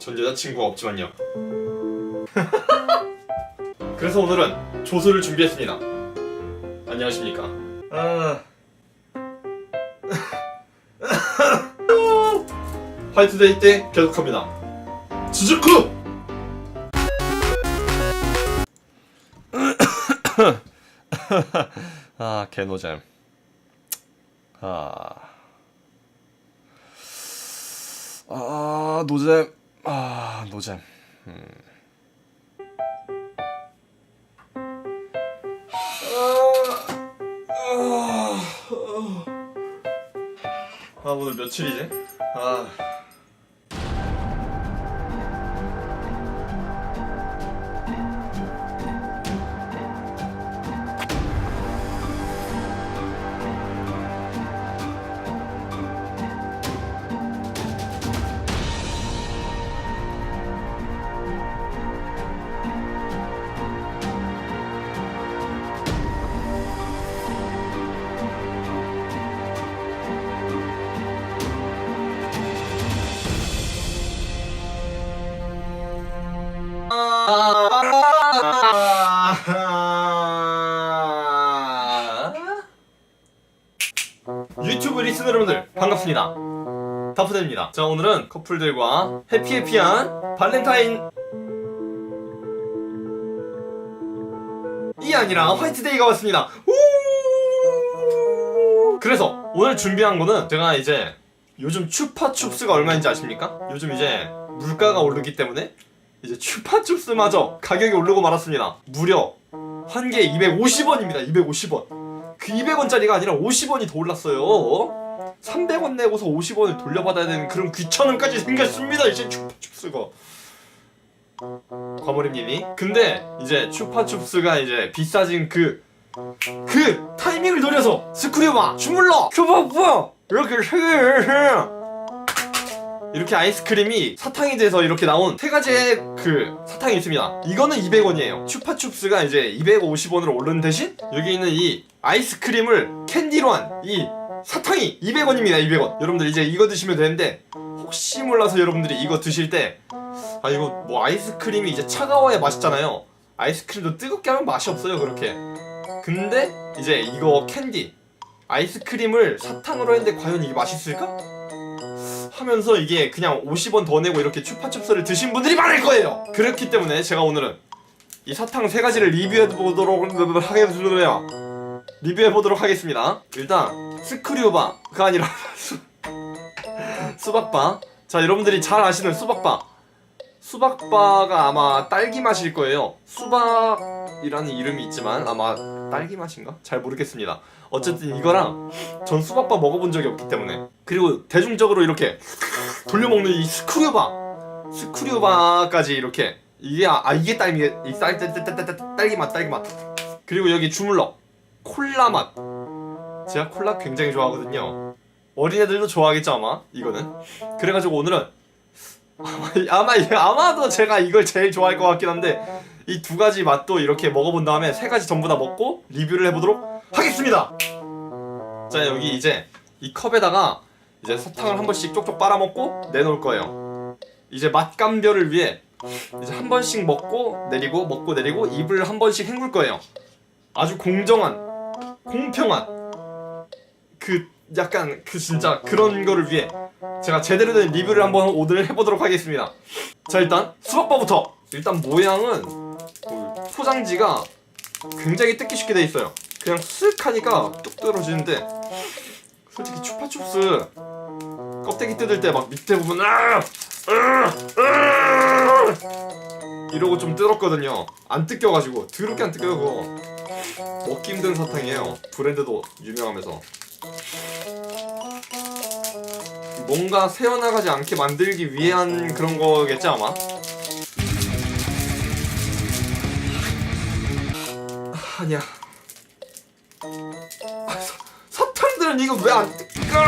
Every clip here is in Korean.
전 여자친구가 없지만요. 그래서 오늘은 조수를 준비했습니다. 안녕하십니까. 아... 화이트데이 때 계속합니다. 주주쿠! 아 개노잼. 아... 아 노잼. 아 노잼. 음. 아 오늘 며칠이지? 아 반갑습니다. 다프입니다. 자 오늘은 커플들과 해피해피한 발렌타인 이 아니라 화이트데이가 왔습니다. 우! 그래서 오늘 준비한 거는 제가 이제 요즘 추파춥스가 얼마인지 아십니까? 요즘 이제 물가가 오르기 때문에 이제 추파춥스마저 가격이 오르고 말았습니다. 무려 한 개에 250원입니다. 250원. 그 200원짜리가 아니라 50원이 더 올랐어요. 300원 내고서 50원을 돌려받아야 되는 그런 귀찮음까지 생겼습니다. 이제 추파춥스가. 과몰입님이. 근데 이제 추파춥스가 이제 비싸진 그, 그 타이밍을 노려서 스크류바, 주물러, 큐바바 이렇게 세 개를 이렇게 아이스크림이 사탕이 돼서 이렇게 나온 세 가지의 그 사탕이 있습니다. 이거는 200원이에요. 추파춥스가 이제 250원으로 오른 대신 여기 있는 이 아이스크림을 캔디로 한 이 사탕이 200원입니다. 200원. 여러분들 이제 이거 드시면 되는데 혹시 몰라서 여러분들이 이거 드실 때 아 이거 뭐 아이스크림이 이제 차가워야 맛있잖아요. 아이스크림도 뜨겁게 하면 맛이 없어요. 그렇게. 근데 이제 이거 캔디 아이스크림을 사탕으로 했는데 과연 이게 맛있을까? 하면서 이게 그냥 50원 더 내고 이렇게 추파춥스를 드신 분들이 많을 거예요. 그렇기 때문에 제가 오늘은 이 사탕 세 가지를 리뷰해 보도록 하겠습니다. 리뷰해 보도록 하겠습니다. 일단 스크류바 가 아니라 수, 수박바. 자 여러분들이 잘 아시는 수박바. 수박바가 아마 딸기 맛일 거예요. 수박이라는 이름이 있지만 아마 딸기 맛인가? 잘 모르겠습니다. 어쨌든 이거랑 전 수박바 먹어본 적이 없기 때문에 그리고 대중적으로 이렇게 돌려먹는 이 스크류바 스크류바까지 이렇게 이게 아, 아, 이게 딸기 이 딸, 딸, 딸, 딸, 딸, 딸기 맛 딸기 맛 그리고 여기 주물럭 콜라 맛 제가 콜라 굉장히 좋아하거든요 어린애들도 좋아하겠죠 아마 이거는 그래가지고 오늘은 아마 아마 아마도 제가 이걸 제일 좋아할 것 같긴 한데 이 두 가지 맛도 이렇게 먹어본 다음에 세 가지 전부 다 먹고 리뷰를 해보도록 하겠습니다. 자 여기 이제 이 컵에다가 이제 사탕을 한 번씩 쪽쪽 빨아먹고 내놓을 거예요. 이제 맛감별을 위해 이제 한 번씩 먹고 내리고 먹고 내리고 입을 한 번씩 헹굴 거예요. 아주 공정한 공평한 그 약간 그 진짜 그런 거를 위해 제가 제대로 된 리뷰를 한번 오늘 해보도록 하겠습니다. 자 일단 수박바부터 일단 모양은 그 포장지가 굉장히 뜯기 쉽게 돼 있어요. 그냥 쓱 하니까 뚝 떨어지는데 솔직히 추파춥스 껍데기 뜯을 때 막 밑에 부분 아! 이러고 좀 뜯었거든요. 안 뜯겨가지고 더럽게 안 뜯겨요 그거. 먹기 힘든 사탕이에요. 브랜드도 유명하면서. 뭔가 새어나가지 않게 만들기 위한 그런 거겠지 아마? 아니야. 아, 사, 사탕들은 이거 왜안 뜯겨?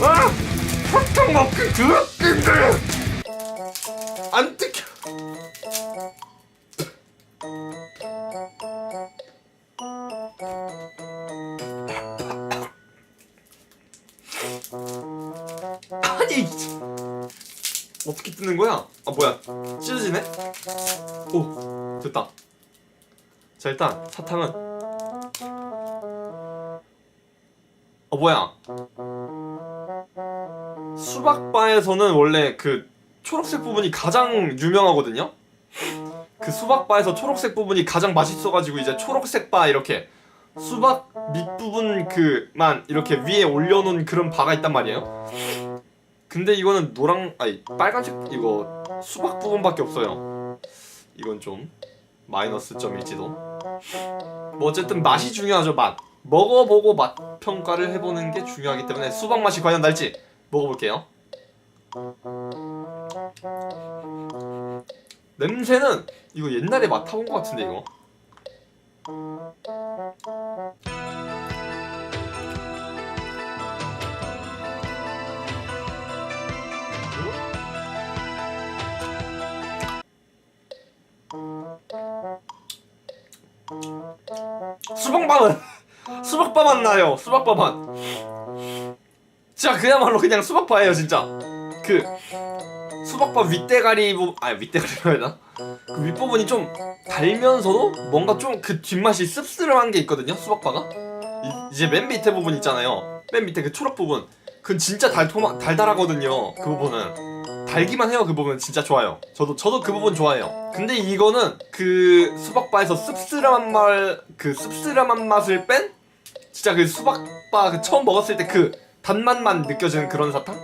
아! 사탕 먹기 그렇긴데 뜨는 거야? 아 뭐야? 찢어지네? 오 됐다. 자 일단 사탕은. 어 뭐야? 수박바에서는 원래 그 초록색 부분이 가장 유명하거든요? 그 수박바에서 초록색 부분이 가장 맛있어가지고 이제 초록색 바 이렇게 수박 밑부분 그만 이렇게 위에 올려놓은 그런 바가 있단 말이에요 근데 이거는 노랑 아니 빨간색 이거 수박 부분밖에 없어요. 이건 좀 마이너스 점일지도. 뭐 어쨌든 맛이 중요하죠 맛. 먹어보고 맛 평가를 해보는 게 중요하기 때문에 수박 맛이 과연 날지 먹어볼게요. 냄새는 이거 옛날에 맡아본 것 같은데 이거. 수박밥은 수박밥 맛 나요. 수박밥 맛. 진짜 그야말로 그냥 수박밥이에요 진짜. 그 수박밥 윗대가리 부분 아 윗대가리라고 해야 되나? 그 윗부분이 좀 달면서도 뭔가 좀 그 뒷맛이 씁쓸한 게 있거든요 수박바가 이, 이제 맨 밑에 부분 있잖아요 맨 밑에 그 초록 부분 그건 진짜 달토마 달달하거든요 그 부분은 달기만 해요 그 부분 진짜 좋아요. 저도 저도 그 부분 좋아해요. 근데 이거는 그 수박바에서 씁쓸한 말그 씁쓸한 맛을 뺀? 진짜 그 수박바 그 처음 먹었을 때 그 단맛만 느껴지는 그런 사탕?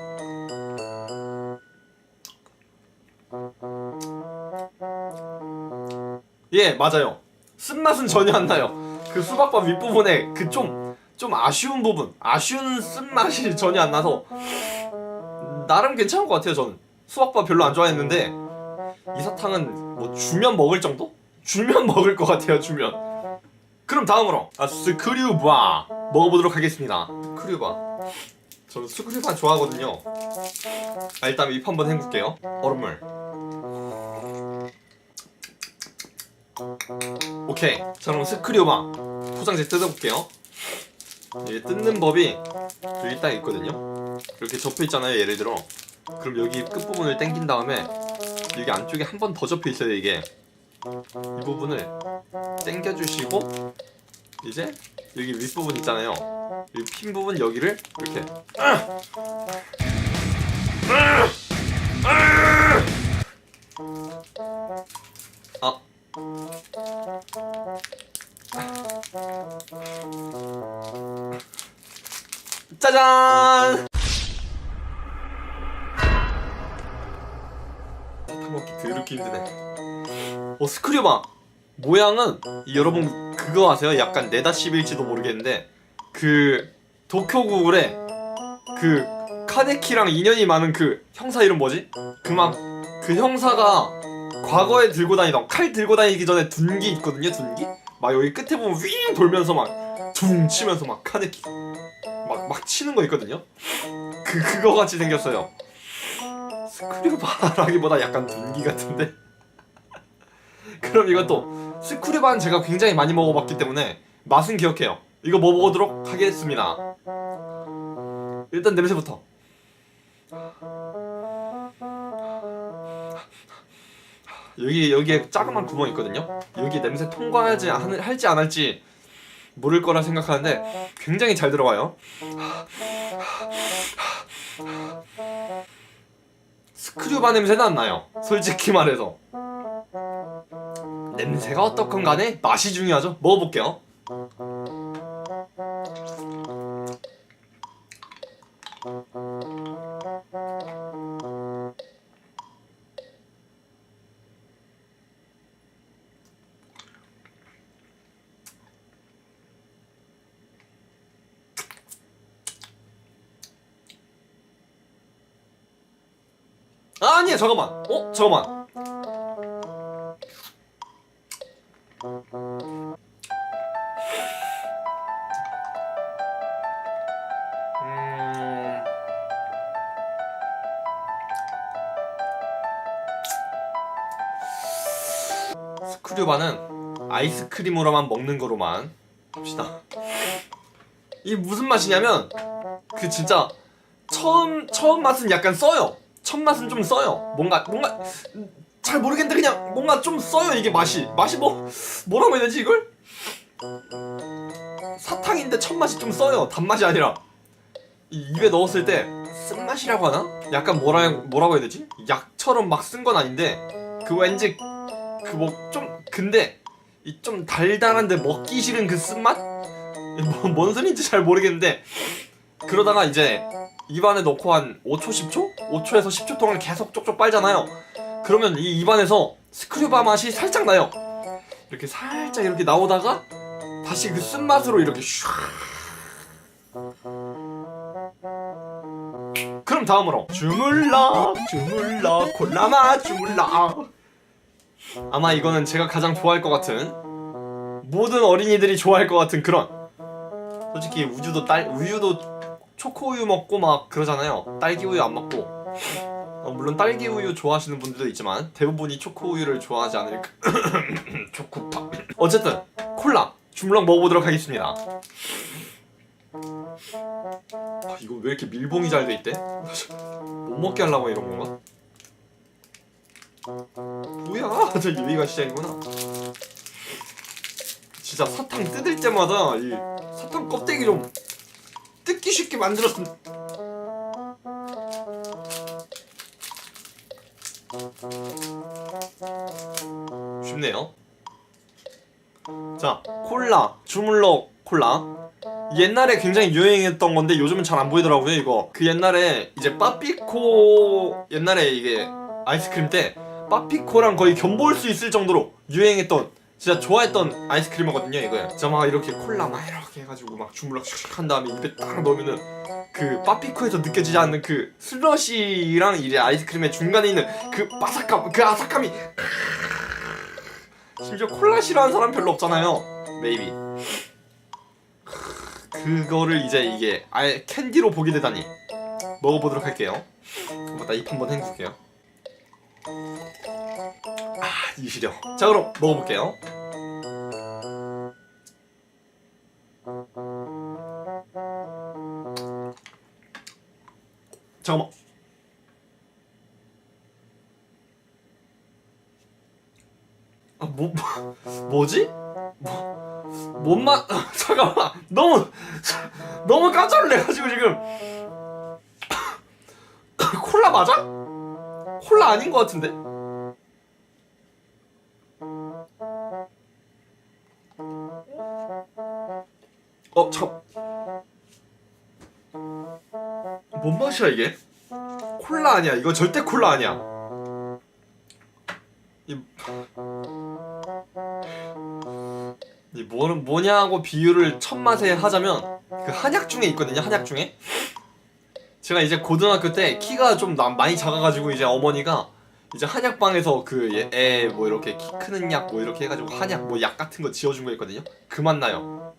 예 맞아요. 쓴맛은 전혀 안 나요. 그 수박밥 윗부분에 그 좀좀 아쉬운 부분 아쉬운 쓴맛이 전혀 안 나서 나름 괜찮은 것 같아요 저는 수박밥 별로 안 좋아했는데 이 사탕은 뭐 주면 먹을 정도? 주면 먹을 것 같아요 주면. 그럼 다음으로. 아 스크류바. 먹어보도록 하겠습니다. 스크류바. 저는 스크류바 좋아하거든요. 아 일단 입 한번 헹굴게요. 얼음물. 오케이. 자 그럼 스크류바. 포장지 뜯어볼게요. 이게 뜯는 법이 여기 딱 있거든요. 이렇게 접혀 있잖아요 예를 들어 그럼 여기 끝부분을 당긴 다음에 여기 안쪽에 한 번 더 접혀 있어요 이게. 이 부분을 당겨주시고 이제 여기 윗부분 있잖아요. 이핀 부분 여기를 이렇게. 아. 짜잔! 어 스크류바 모양은 이 여러분 그거 아세요? 약간 네다십일지도 모르겠는데 그 도쿄구울에 그 카네키랑 인연이 많은 그 형사 이름 뭐지? 그막 그 형사가 과거에 들고 다니던 칼 들고 다니기 전에 둔기 있거든요 둔기? 막 여기 끝에 보면 윙 돌면서 막둥 치면서 막 카네키 막, 막 치는 거 있거든요? 그, 그거 같이 생겼어요. 스크류바라기보다 약간 둔기 같은데? 그럼 이것도 스크류바는 제가 굉장히 많이 먹어봤기 때문에 맛은 기억해요. 이거 먹어보도록 하겠습니다. 일단 냄새부터. 여기 여기에 자그만 구멍 있거든요. 여기 냄새 통과하지 안- 할지 안 할지 모를 거라 생각하는데 굉장히 잘 들어가요. 스크류바 냄새는 안 나요. 솔직히 말해서. 냄새가 어떻건 간에 맛이 중요하죠. 먹어볼게요. 아, 아니야 잠깐만. 어 잠깐만. 아이스크림으로만 먹는 거로만 봅시다. 이게 무슨 맛이냐면 그 진짜 처음 처음 맛은 약간 써요. 첫 맛은 좀 써요. 뭔가 뭔가 잘 모르겠는데 그냥 뭔가 좀 써요 이게 맛이 맛이 뭐 뭐라고 해야 되지 이걸 사탕인데 첫 맛이 좀 써요 단맛이 아니라 이 입에 넣었을 때 쓴맛이라고 하나? 약간 뭐라 뭐라고 해야 되지? 약처럼 막 쓴 건 아닌데 그 왠지 그 뭐 좀 근데 이 좀 달달한데 먹기 싫은 그 쓴맛? 뭐, 뭔 소리인지 잘 모르겠는데. 그러다가 이제 입안에 넣고 한 5초 10초? 5초에서 10초 동안 계속 쪽쪽 빨잖아요. 그러면 이 입안에서 스크류바 맛이 살짝 나요. 이렇게 살짝 이렇게 나오다가 다시 그 쓴맛으로 이렇게 슉 그럼 다음으로. 주물러 주물러 콜라마 주물러 아마 이거는 제가 가장 좋아할 것 같은 모든 어린이들이 좋아할 것 같은 그런. 솔직히 우주도 딸 우유도 초코우유 먹고 막 그러잖아요. 딸기 우유 안 먹고. 어, 물론 딸기 우유 좋아하시는 분들도 있지만 대부분이 초코우유를 좋아하지 않을까 초코파. 어쨌든 콜라 주물럭 먹어보도록 하겠습니다. 아, 이거 왜 이렇게 밀봉이 잘 돼 있대? 못 먹게 하려고 이런 건가? 뭐야? 저 여기가 시작이구나. 진짜 사탕 뜯을 때마다 이 사탕 껍데기 좀 뜯기 쉽게 만들었음 쉽네요. 자 콜라 주물럭 콜라. 옛날에 굉장히 유행했던 건데 요즘은 잘 안 보이더라고요 이거. 그 옛날에 이제 빠삐코 옛날에 이게 아이스크림 때 빠삐코랑 거의 견볼 수 있을 정도로 유행했던 진짜 좋아했던 아이스크림이거든요 이거 진짜 막 이렇게 콜라 막 이렇게 해가지고 막 주물럭 슉슉 한 다음에 입에 딱 넣으면은 그 빠삐코에서 느껴지지 않는 그 슬러시랑 이제 아이스크림의 중간에 있는 그 바삭함 그 아삭함이 심지어 콜라 싫어하는 사람 별로 없잖아요. 메이비 그거를 이제 이게 아예 캔디로 보게 되다니. 먹어보도록 할게요. 한번 입 한번 헹굴게요. 아 이시려 자 그럼 먹어볼게요 잠깐만 아 뭐, 뭐 뭐지? 뭐, 뭔 맛? 잠깐만 너무 너무 깜짝 놀래가지고 지금 콜라 맞아? 콜라 아닌 것 같은데? 어 잠. 뭔 맛이야 이게? 콜라 아니야. 이거 절대 콜라 아니야. 이, 이 뭐는 뭐냐고 비유를 첫 맛에 하자면 그 한약 중에 있거든요. 한약 중에 제가 이제 고등학교 때 키가 좀 나- 많이 작아가지고 이제 어머니가 이제 한약방에서 그 애 뭐 이렇게 키 크는 약 뭐 이렇게 해가지고 한약 뭐 약 같은 거 지어준 거 있거든요. 그 맛 나요.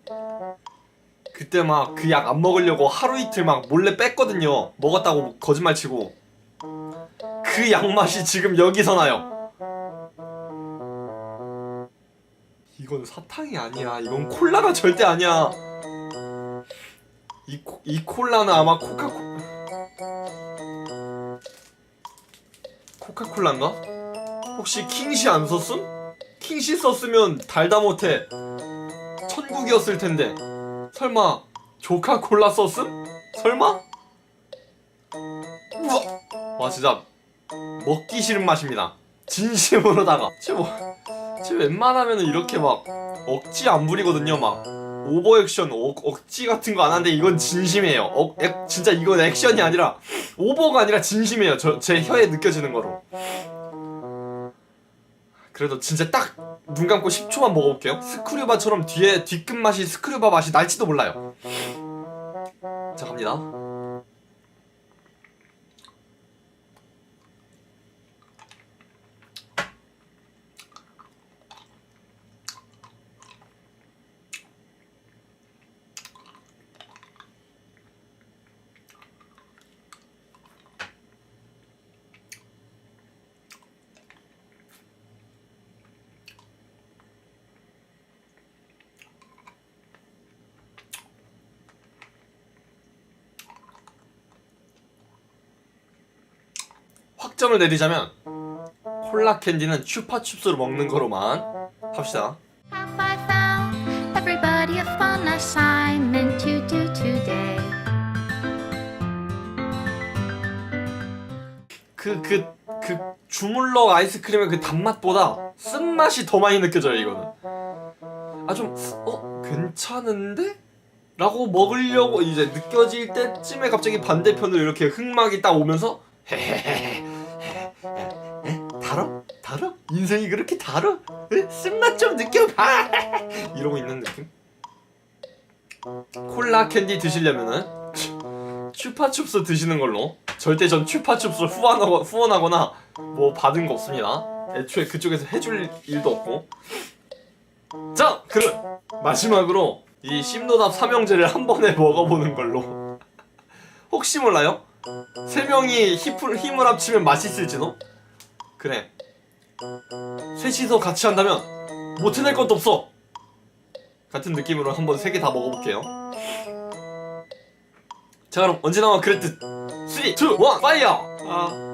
그때 막 그 약 안 먹으려고 하루 이틀 막 몰래 뺐거든요. 먹었다고 거짓말 치고 그 약 맛이 지금 여기서 나요. 이건 사탕이 아니야. 이건 콜라가 절대 아니야. 이, 코- 이 콜라는 아마 코카콜 코카콜라인가? 혹시 킹시 안 썼음? 킹시 썼으면 달다 못해 천국이었을 텐데 설마 조카 콜라 썼음? 설마? 우와 와 진짜 먹기 싫은 맛입니다. 진심으로다가. 쟤뭐 쟤 웬만하면 이렇게 막 억지 안 부리거든요. 막 오버 액션 억, 억지 같은 거 안 하는데 이건 진심이에요. 억, 액, 진짜 이건 액션이 아니라 오버가 아니라 진심이에요. 저, 제 혀에 느껴지는 거로 그래도 진짜 딱 눈 감고 10초만 먹어볼게요. 스크류바처럼 뒤에 뒷끝 맛이 스크류바 맛이 날지도 몰라요. 자 갑니다 확정을 내리자면 콜라 캔디는 추파춥스로 먹는 거로만 합시다. 그 그 그 주물럭 아이스크림의 그 단맛보다 쓴맛이 더 많이 느껴져요 이거는 아 좀 어 괜찮은데? 라고 먹으려고 이제 느껴질 때쯤에 갑자기 반대편으로 이렇게 흑막이 딱 오면서 헤헤헤 에? 달어? 인생이 그렇게 달어? 에? 쓴맛 좀 느껴봐 이러고 있는 느낌 콜라 캔디 드시려면은 추파춥스 드시는 걸로 절대 전 추파춥스 후원하거, 후원하거나 뭐 받은 거 없습니다 애초에 그쪽에서 해줄 일도 없고 자 그럼 마지막으로 이 심노답 삼형제를 한 번에 먹어보는 걸로 혹시 몰라요? 세 명이 힘을, 힘을 합치면 맛있을지도? 그래 셋이서 같이 한다면 못 해낼 것도 없어. 같은 느낌으로 한번 세 개 다 먹어볼게요. 자 그럼 언제나와? 그랬듯. 3, 2, 1 파이어! 아